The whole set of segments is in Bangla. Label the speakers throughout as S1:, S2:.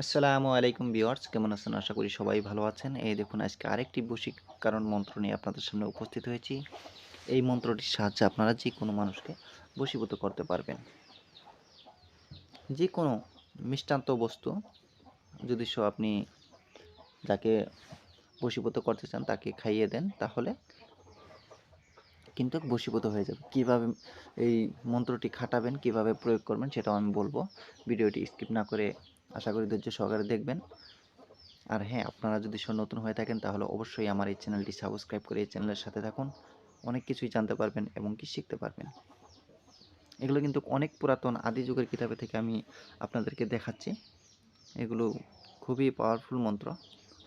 S1: আসসালামু আলাইকুম ভিউয়ার্স, কেমন আছেন? আশা করি সবাই ভালো আছেন। এই দেখুন, আজকে আরেকটি বশীকরণ মন্ত্র নিয়ে আপনাদের সামনে উপস্থিত হয়েছি। এই মন্ত্রটির সাহায্যে আপনারা যে কোনো মানুষকে বশীভূত করতে পারবেন। যে কোনো মিষ্টান্ত বস্তু, যদি সব আপনি যাকে বশীভূত করতে চান তাকে খাইয়ে দেন, তাহলে কিন্তু বশীভূত হয়ে যাবে। কীভাবে এই মন্ত্রটি খাটাবেন, কীভাবে প্রয়োগ করবেন, সেটাও আমি বলব। ভিডিওটি স্কিপ না করে আশা করি ধৈর্য সহকারে দেখবেন। আর হ্যাঁ আপনারা যদি নতুন হয়ে থাকেন, তাহলে অবশ্যই আমার এই চ্যানেলটি সাবস্ক্রাইব করে এই চ্যানেলের সাথে থাকুন। অনেক কিছুই জানতে পারবেন এবং কি শিখতে পারবেন। এগুলো কিন্তু অনেক পুরাতন আদি যুগের কিতাবে থেকে আমি আপনাদেরকে দেখাচ্ছি। এগুলো খুবই পাওয়ারফুল মন্ত্র।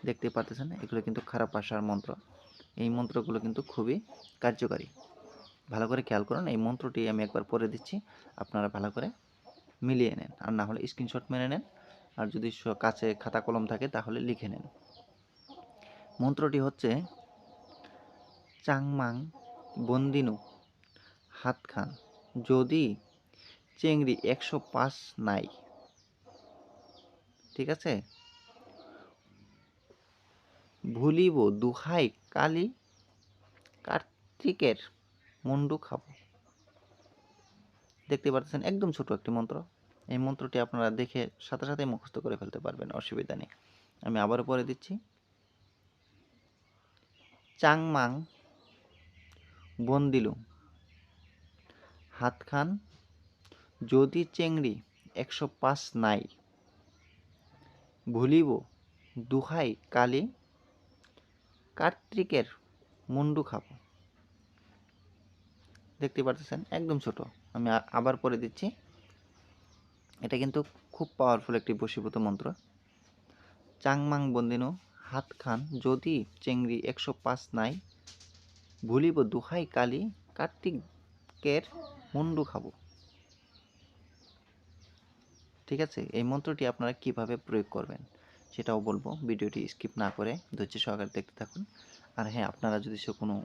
S1: দেখতে পারতেছেন এগুলো কিন্তু খারাপ আসার মন্ত্র। এই মন্ত্রগুলো কিন্তু খুবই কার্যকারী। ভালো করে খেয়াল করুন, এই মন্ত্রটি আমি একবার পরে দিচ্ছি। আপনারা ভালো করে মিলিয়ে নেন। আর না হলে স্ক্রিনশট মেরে নেন। আর যদি কাছে খাতা কলম থাকে তাহলে লিখে নেন। মন্ত্রটি হচ্ছে, চাংমাং বন্দিনু হাত খান, যদি চেংড়ি একশো পাঁচ নাই। ঠিক আছে? ভুলিব দুহাই কালি কার্তিকের মুন্ডু খাব। দেখতে পাচ্ছেন, একদম ছোট একটি মন্ত্র। এই মন্ত্রটি আপনারা দেখে সাথে সাথে মুখস্থ করে ফেলতে পারবেন, অসুবিধা নেই। আমি আবারও পরে দিচ্ছি। চাংমাং, বন্দিলু হাত খান যদি চেংড়ি একশো পাঁচ নাই, ভুলিব, দুহাই কালি কার্তিকের মুন্ডু খাব। দেখতে পারতেছেন, একদম ছোট। আমি আবার পরে দিচ্ছি। এটা কিন্তু খুব পাওয়ারফুল একটি বশীভূত মন্ত্র। চাংমাং বন্দিনো হাত খান যদি চেংড়ি একশো পাঁচ নাই, ভুলিব দুহাই কালি কার্তিকের মুন্ডু খাব। ঠিক আছে, এই মন্ত্রটি আপনারা কীভাবে প্রয়োগ করবেন সেটাও বলব, ভিডিওটি স্কিপ না করে ধৈর্য সহকারে দেখতে থাকুন। আর হ্যাঁ আপনারা যদি সে কোনো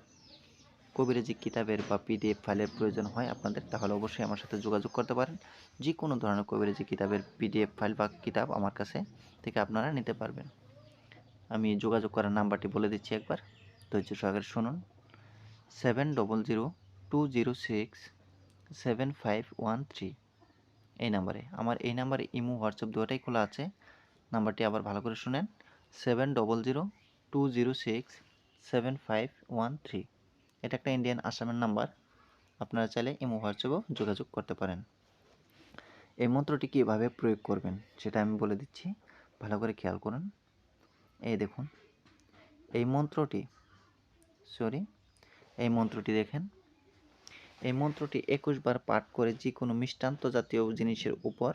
S1: কবিরাজি কিতাবের বা পিডিএফ ফাইলের প্রয়োজন হয় আপনাদের, তাহলে অবশ্যই আমার সাথে যোগাযোগ করতে পারেন। যে কোনো ধরনের কবিরাজি কিতাবের পিডিএফ ফাইল বা কিতাব আমার কাছে থেকে আপনারা নিতে পারবেন। আমি যোগাযোগ করার নাম্বারটি বলে দিচ্ছি একবার। ধৈর্য সহকারে শুনুন। Seven double zero two zero six seven five one three এই নাম্বারে। আমার এই নাম্বারে ইমো, হোয়াটসঅ্যাপ দুটাই খোলা আছে। নাম্বারটি আবার ভালো করে শুনেন। Seven double zero two zero six seven five one three এটা একটা ইন্ডিয়ান আসামের নাম্বার আপনারা চাইলে ইমো হোয়াটসঅ্যাপেও যোগাযোগ করতে পারেন। এই মন্ত্রটি কীভাবে প্রয়োগ করবেন, সেটা আমি বলে দিচ্ছি। ভালো করে খেয়াল করুন। এই দেখুন, এই মন্ত্রটি সরি এই মন্ত্রটি দেখেন। এই মন্ত্রটি একুশ বার পাঠ করে যে কোনো মিষ্টান্ত জাতীয় জিনিসের উপর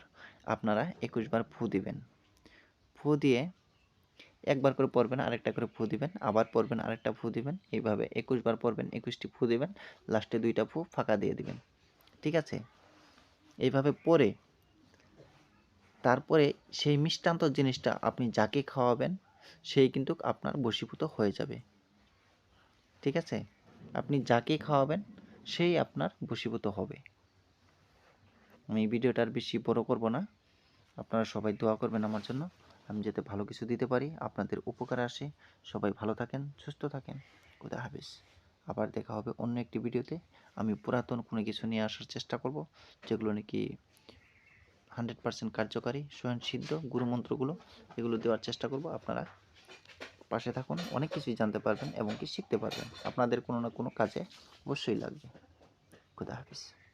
S1: আপনারা একুশ বার ফু দিবেন। ফু দিয়ে একবার করে পড়বেন, আরেকটা করে ফু দিবেন, আবার পড়বেন, আরেকটা ফু দিবেন, এইভাবে একুশ বার পড়বেন, একুশটি ফু দিবেন, লাস্টে দুইটা ফু ফাঁকা দিয়ে দিবেন, ঠিক আছে? এইভাবে পরে তারপরে সেই মিষ্টান্ত জিনিসটা আপনি যাকে খাওয়াবেন, সেই কিন্তু আপনার বশীভূত হয়ে যাবে, ঠিক আছে? আপনি যাকে খাওয়াবেন, সেই আপনার বশীভূত হবে। আমি ভিডিওটা আর বেশি বড় করব না। আপনারা সবাই দোয়া করবেন আমার জন্য। আমি যাতে ভালো কিছু দিতে পারি, আপনাদের উপকার আসে। সবাই ভালো থাকেন, সুস্থ থাকেন। খুদা হাফিজ। আবার দেখা হবে অন্য একটি ভিডিওতে। আমি পুরাতন কোনো কিছু নিয়ে আসার চেষ্টা করব, যেগুলো নাকি হান্ড্রেড পার্সেন্ট কার্যকারী, স্বয়ংসিদ্ধ গুরুমন্ত্রগুলো, এগুলো দেওয়ার চেষ্টা করব। আপনারা পাশে থাকুন, অনেক কিছুই জানতে পারবেন এবং কি শিখতে পারবেন। আপনাদের কোনো না কোনো কাজে অবশ্যই লাগবে। খুদা হাফিজ।